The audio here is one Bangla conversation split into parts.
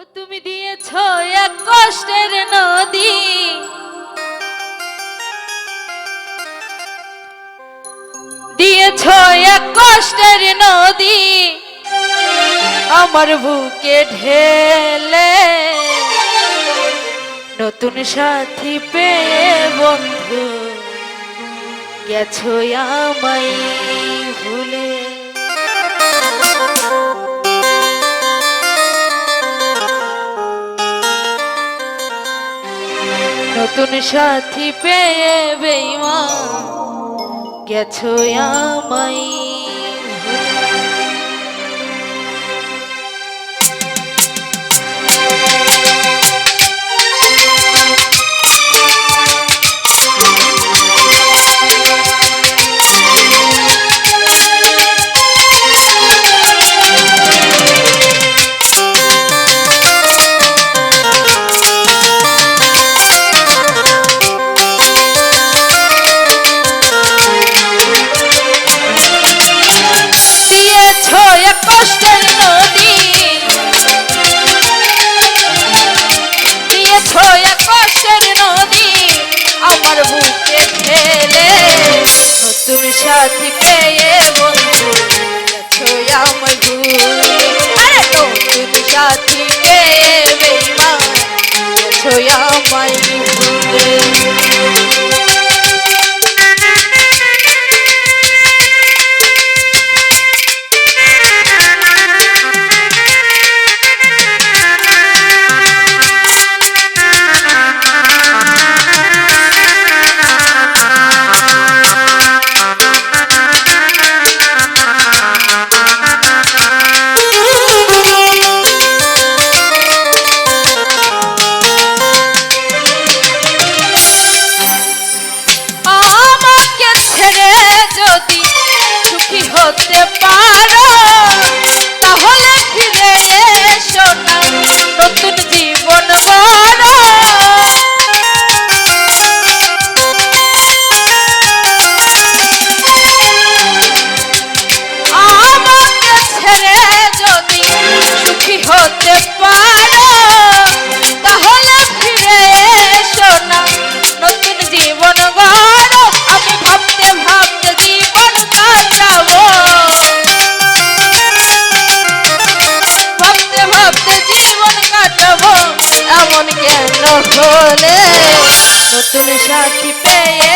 ও তুমি দিয়েছ এক কষ্টের নদী। দিয়েছ এক কষ্টের নদী। আমার বুকে ঢেলে নতুন সাথী পেয়ে বন্ধু, গেছো আমায় ভুলে। নতুন সাথী পেয়ে বেইমা গেছো আমায় আমার বুকে নতুন সাথী পেয়ে বন্ধু গেছো আমায় নতুন সাথী পেয়ে বেইমান গেছো আমায় হলে নতুন সাথী পেয়ে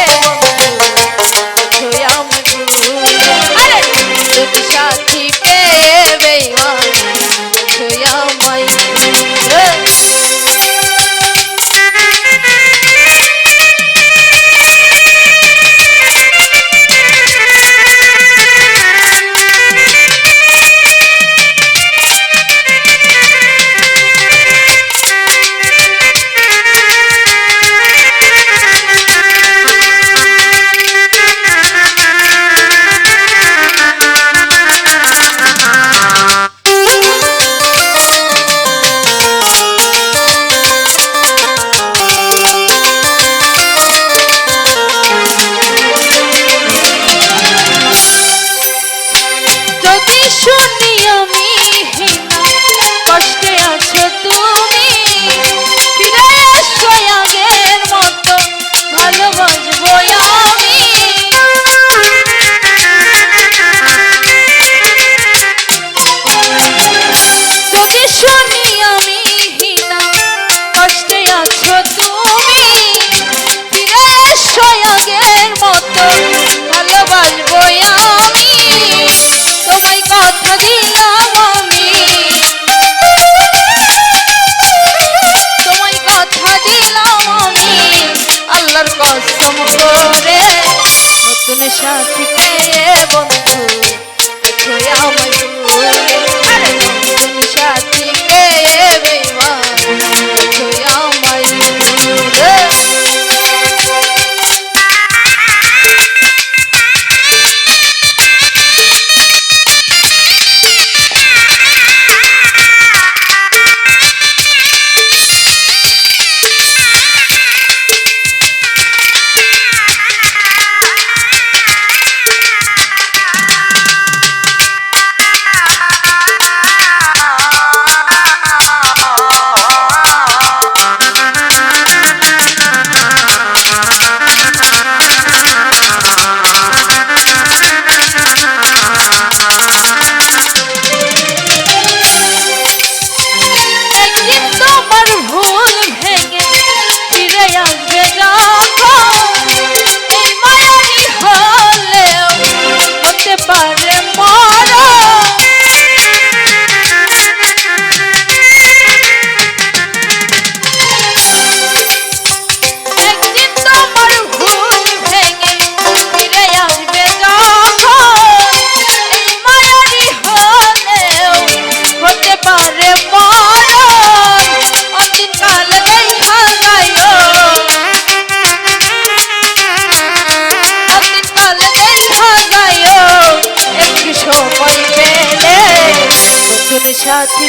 সাথী পেয়ে বন্ধু সাথী